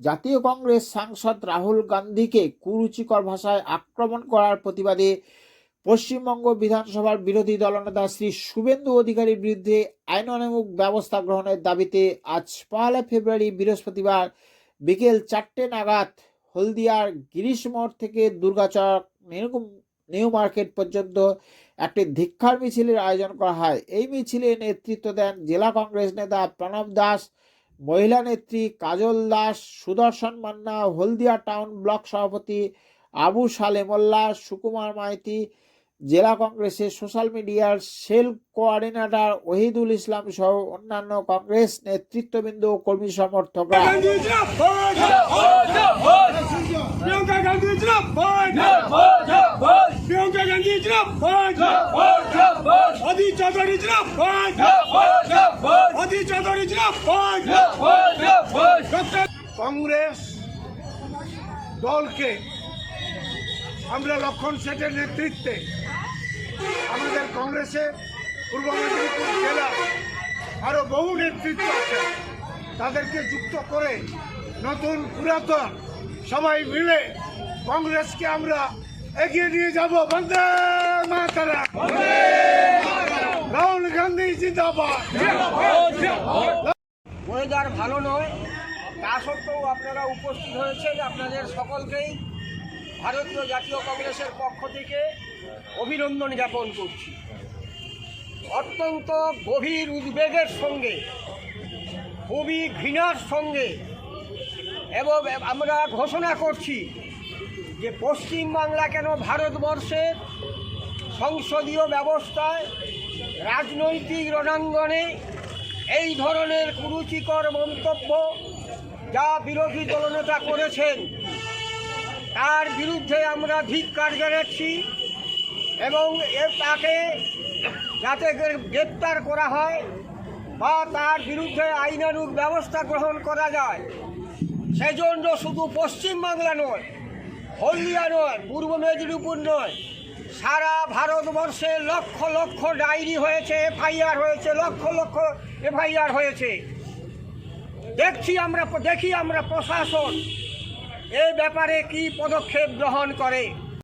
জাতীয় কংগ্রেস সাংসদ রাহুল গান্ধীকে কুরুচিকর ভাষায় আক্রমণ করার প্রতিবাদে পশ্চিমবঙ্গ বিধানসভার বিরোধী দলনেতা শ্রী শুভেন্দু অধিকারীর বিরুদ্ধে আইনানুগ ব্যবস্থা গ্রহণের দাবিতে আজ পয়লা ফেব্রুয়ারি বৃহস্পতিবার বিকেল চারটে নাগাদ হলদিয়ার গিরিশ মোড় থেকে দুর্গাচক নিউ মার্কেট পর্যন্ত একটি ধিক্ষার মিছিলের আয়োজন করা হয়। এই মিছিলে নেতৃত্ব দেন জেলা কংগ্রেস নেতা প্রণব দাস মহিলা নেত্রী কাজল দাস সুদর্শন মান্না হলদিয়া টাউন ব্লক সভাপতি আবু সালে মোল্লা সুকুমার মাইতি জেলা কংগ্রেসের সোশ্যাল মিডিয়ার সেল কোঅর্ডিনেটর ওহিদুল ইসলাম সহ অন্যান্য কংগ্রেস নেতৃত্ববৃন্দ ও কর্মী সমর্থকরা। গান্ধী জিন্দাবাদ গান্ধী চৌধুরী কংগ্রেস দলকে আমরা লক্ষণ সেটের নেতৃত্বে আমাদের কংগ্রেসে পূর্ব মেদিনীপুর জেলা আরও বহু নেতৃত্ব আছে। তাদেরকে যুক্ত করে নতুন পুরাতন সবাই মিলে কংগ্রেসকে আমরা এগিয়ে নিয়ে যাব। বন্দে মাতারা ওয়েদার ভালো নয়। তা সত্ত্বেও আপনারা উপস্থিত হয়েছেন আপনাদের সকলকেই। ভারতীয় জাতীয় কংগ্রেসের পক্ষ থেকে অভিনন্দন জ্ঞাপন করছি। অত্যন্ত গভীর উদ্বেগের সঙ্গে, খুবই ঘৃণার সঙ্গে এবং আমরা ঘোষণা করছি যে পশ্চিমবাংলা কেন ভারতবর্ষের সংসদীয় ব্যবস্থায় রাজনৈতিক রণাঙ্গনে এই ধরনের কুরুচিকর মন্তব্য যা বিরোধী দলনেতা করেছেন, তার বিরুদ্ধে আমরা ধিক্কার জানাচ্ছি এবং তাকে যাতে গ্রে- গ্রেপ্তার করা হয় বা তার বিরুদ্ধে আইনানুগ ব্যবস্থা গ্রহণ করা যায়। সেজন্য শুধু পশ্চিমবাংলা নয়, হলদিয়া নয়, পূর্ব মেদিনীপুর নয় সারা ভারতবর্ষে লক্ষ লক্ষ ডায়েরি হয়েছে এফআইআর হয়েছে, লক্ষ লক্ষ এফআইআর হয়েছে। দেখছি আমরা, দেখি আমরা প্রশাসন এই ব্যাপারে কি পদক্ষেপ গ্রহণ করে।